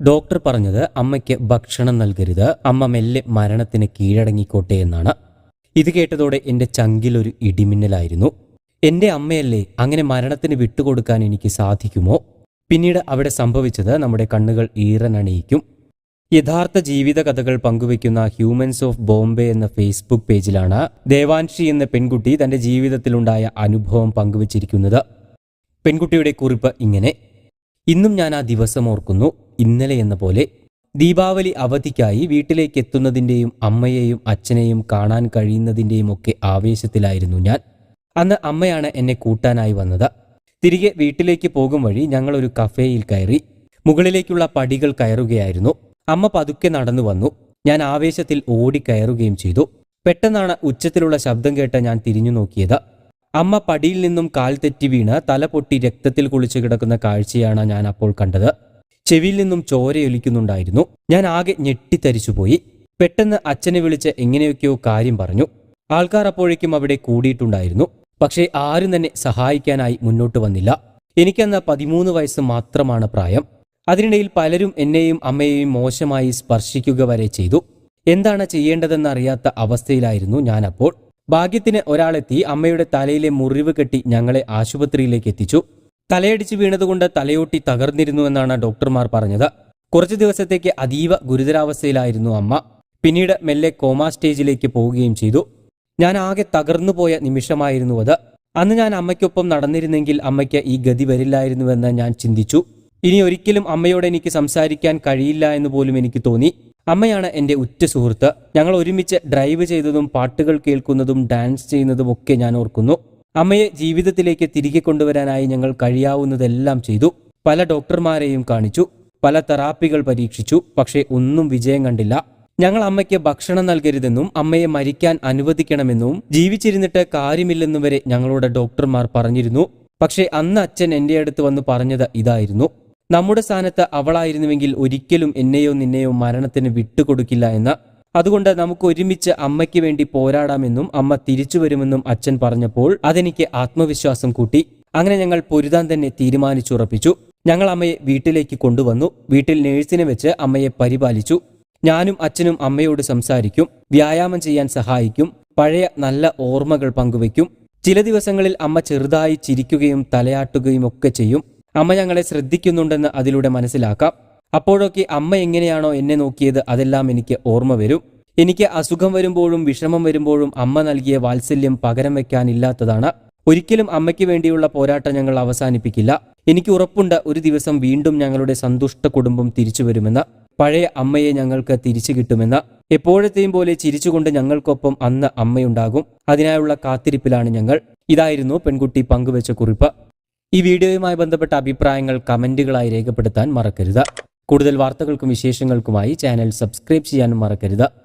Doctor പറഞ്ഞത് അമ്മയ്ക്ക് ഭക്ഷണം നൽകരുത്. അമ്മ മെല്ലെ മരണത്തിന് കീഴടങ്ങിക്കോട്ടെ എന്നാണ്. ഇത് കേട്ടതോടെ എന്റെ ചങ്കിലൊരു ഇടിമിന്നലായിരുന്നു. എന്റെ അമ്മയല്ലേ അങ്ങനെ മരണത്തിന് വിട്ടുകൊടുക്കാൻ എനിക്ക് സാധിക്കുമോ? പിന്നീട് അവിടെ സംഭവിച്ചത് നമ്മുടെ കണ്ണുകൾ ഈറനണിയിക്കും യഥാർത്ഥ ജീവിത കഥകൾ പങ്കുവയ്ക്കുന്ന ഹ്യൂമൻസ് ഓഫ് ബോംബെ എന്ന ഫേസ്ബുക്ക് പേജിലാണ് ദേവാൻഷി എന്ന പെൺകുട്ടി തന്റെ ജീവിതത്തിലുണ്ടായ അനുഭവം പങ്കുവച്ചിരിക്കുന്നത്. പെൺകുട്ടിയുടെ കുറിപ്പ് ഇങ്ങനെ. ഇന്നും ഞാൻ ആ ദിവസം ഓർക്കുന്നു. ഇന്നലെ എന്ന പോലെ ദീപാവലി അവധിക്കായി വീട്ടിലേക്ക് എത്തുന്നതിന്റെയും അമ്മയെയും അച്ഛനെയും കാണാൻ കഴിയുന്നതിന്റെയും ഒക്കെ ആവേശത്തിലായിരുന്നു ഞാൻ. അന്ന് അമ്മയാണ് എന്നെ കൂട്ടാനായി വന്നത്. തിരികെ വീട്ടിലേക്ക് പോകും വഴി ഞങ്ങൾ ഒരു കഫേയിൽ കയറി മുകളിലേക്കുള്ള പടികൾ കയറുകയായിരുന്നു. അമ്മ പതുക്കെ നടന്നു വന്നു. ഞാൻ ആവേശത്തിൽ ഓടി കയറുകയും ചെയ്തു. പെട്ടെന്നാണ് ഉച്ചത്തിലുള്ള ശബ്ദം കേട്ട ഞാൻ തിരിഞ്ഞു നോക്കിയത്. അമ്മ പടിയിൽ നിന്നും കാൽ തെറ്റി വീണ് തല പൊട്ടി രക്തത്തിൽ കുളിച്ചു കിടക്കുന്ന കാഴ്ചയാണ് ഞാൻ അപ്പോൾ കണ്ടത്. ചെവിയിൽ നിന്നും ചോരയൊലിക്കുന്നുണ്ടായിരുന്നു. ഞാൻ ആകെ ഞെട്ടിത്തരിച്ചുപോയി. പെട്ടെന്ന് അച്ഛനെ വിളിച്ച് എങ്ങനെയൊക്കെയോ കാര്യം പറഞ്ഞു. ആൾക്കാർ അപ്പോഴേക്കും അവിടെ കൂടിയിട്ടുണ്ടായിരുന്നു. പക്ഷേ ആരും തന്നെ സഹായിക്കാനായി മുന്നോട്ട് വന്നില്ല. എനിക്കന്ന് പതിമൂന്ന് വയസ്സ് മാത്രമാണ് പ്രായം. അതിനിടയിൽ പലരും എന്നെയും അമ്മയെയും മോശമായി സ്പർശിക്കുക വരെ ചെയ്തു. എന്താണ് ചെയ്യേണ്ടതെന്നറിയാത്ത അവസ്ഥയിലായിരുന്നു ഞാൻ അപ്പോൾ ഭാഗ്യത്തിന് ഒരാളെത്തി അമ്മയുടെ തലയിലെ മുറിവ് കെട്ടി ഞങ്ങളെ ആശുപത്രിയിലേക്ക് എത്തിച്ചു. തലയടിച്ച് വീണതുകൊണ്ട് തലയോട്ടി തകർന്നിരുന്നുവെന്നാണ് ഡോക്ടർമാർ പറഞ്ഞത്. കുറച്ചു ദിവസത്തേക്ക് അതീവ ഗുരുതരാവസ്ഥയിലായിരുന്നു അമ്മ. പിന്നീട് മെല്ലെ കോമാ സ്റ്റേജിലേക്ക് പോവുകയും ചെയ്തു. ഞാൻ ആകെ തകർന്നുപോയ നിമിഷമായിരുന്നു അത്. അന്ന് ഞാൻ അമ്മയ്ക്കൊപ്പം നടന്നിരുന്നെങ്കിൽ അമ്മയ്ക്ക് ഈ ഗതി വരില്ലായിരുന്നുവെന്ന് ഞാൻ ചിന്തിച്ചു. ഇനി ഒരിക്കലും അമ്മയോട് എനിക്ക് സംസാരിക്കാൻ കഴിയില്ല എന്ന് പോലും എനിക്ക് തോന്നി. അമ്മയാണ് എന്റെ ഉറ്റ സുഹൃത്ത്. ഞങ്ങൾ ഒരുമിച്ച് ഡ്രൈവ് ചെയ്തതും പാട്ടുകൾ കേൾക്കുന്നതും ഡാൻസ് ചെയ്യുന്നതും ഒക്കെ ഞാൻ ഓർക്കുന്നു. അമ്മയെ ജീവിതത്തിലേക്ക് തിരികെ കൊണ്ടുവരാനായി ഞങ്ങൾ കഴിയാവുന്നതെല്ലാം ചെയ്തു. പല ഡോക്ടർമാരെയും കാണിച്ചു. പല തെറാപ്പികൾ പരീക്ഷിച്ചു. പക്ഷേ ഒന്നും വിജയം കണ്ടില്ല. ഞങ്ങൾ അമ്മയ്ക്ക് ഭക്ഷണം നൽകരുതെന്നും അമ്മയെ മരിക്കാൻ അനുവദിക്കണമെന്നും ജീവിച്ചിരുന്നിട്ട് കാര്യമില്ലെന്നും വരെ ഞങ്ങളുടെ ഡോക്ടർമാർ പറഞ്ഞിരുന്നു. പക്ഷേ അന്ന് അച്ഛൻ എന്റെ അടുത്ത് വന്ന് പറഞ്ഞത് ഇതായിരുന്നു. നമ്മുടെ സ്ഥാനത്ത് അവളായിരുന്നുവെങ്കിൽ ഒരിക്കലും എന്നെയോ നിന്നെയോ മരണത്തിന് വിട്ടുകൊടുക്കില്ല എന്ന് അതുകൊണ്ട് നമുക്ക് ഒരുമിച്ച് അമ്മയ്ക്ക് വേണ്ടി പോരാടാമെന്നും അമ്മ തിരിച്ചു വരുമെന്നും അച്ഛൻ പറഞ്ഞപ്പോൾ അതെനിക്ക് ആത്മവിശ്വാസം കൂട്ടി. അങ്ങനെ ഞങ്ങൾ പൊരുതാൻ തന്നെ തീരുമാനിച്ചുറപ്പിച്ചു. ഞങ്ങൾ അമ്മയെ വീട്ടിലേക്ക് കൊണ്ടുവന്നു. വീട്ടിൽ നേഴ്സിനെ വെച്ച് അമ്മയെ പരിപാലിച്ചു. ഞാനും അച്ഛനും അമ്മയോട് സംസാരിക്കും. വ്യായാമം ചെയ്യാൻ സഹായിക്കും. പഴയ നല്ല ഓർമ്മകൾ പങ്കുവയ്ക്കും. ചില ദിവസങ്ങളിൽ അമ്മ ചെറുതായി ചിരിക്കുകയും തലയാട്ടുകയും ഒക്കെ ചെയ്യും. അമ്മ ഞങ്ങളെ ശ്രദ്ധിക്കുന്നുണ്ടെന്ന് അതിലൂടെ മനസ്സിലാക്കാം. അപ്പോഴൊക്കെ അമ്മ എങ്ങനെയാണോ എന്നെ നോക്കിയത് അതെല്ലാം എനിക്ക് ഓർമ്മ വരും. എനിക്ക് അസുഖം വരുമ്പോഴും വിഷമം വരുമ്പോഴും അമ്മ നൽകിയ വാത്സല്യം പകരം വെക്കാനില്ലാത്തതാണ്. ഒരിക്കലും അമ്മയ്ക്ക് വേണ്ടിയുള്ള പോരാട്ടം ഞങ്ങൾ അവസാനിപ്പിക്കില്ല. എനിക്ക് ഉറപ്പുണ്ട് ഒരു ദിവസം വീണ്ടും ഞങ്ങളുടെ സന്തുഷ്ട കുടുംബം തിരിച്ചു വരുമെന്ന്. പഴയ അമ്മയെ ഞങ്ങൾക്ക് തിരിച്ചു കിട്ടുമെന്ന്. എപ്പോഴത്തെയും പോലെ ചിരിച്ചുകൊണ്ട് ഞങ്ങൾക്കൊപ്പം അന്ന് അമ്മയുണ്ടാകും. അതിനായുള്ള കാത്തിരിപ്പിലാണ് ഞങ്ങൾ. ഇതായിരുന്നു പെൺകുട്ടി പങ്കുവച്ച കുറിപ്പ്. ഈ വീഡിയോയുമായി ബന്ധപ്പെട്ട അഭിപ്രായങ്ങൾ കമന്റുകളായി രേഖപ്പെടുത്താൻ മറക്കരുത്. കൂടുതൽ വാർത്തകൾക്കും വിശേഷങ്ങൾക്കുമായി ചാനൽ സബ്സ്ക്രൈബ് ചെയ്യാനും മറക്കരുത്.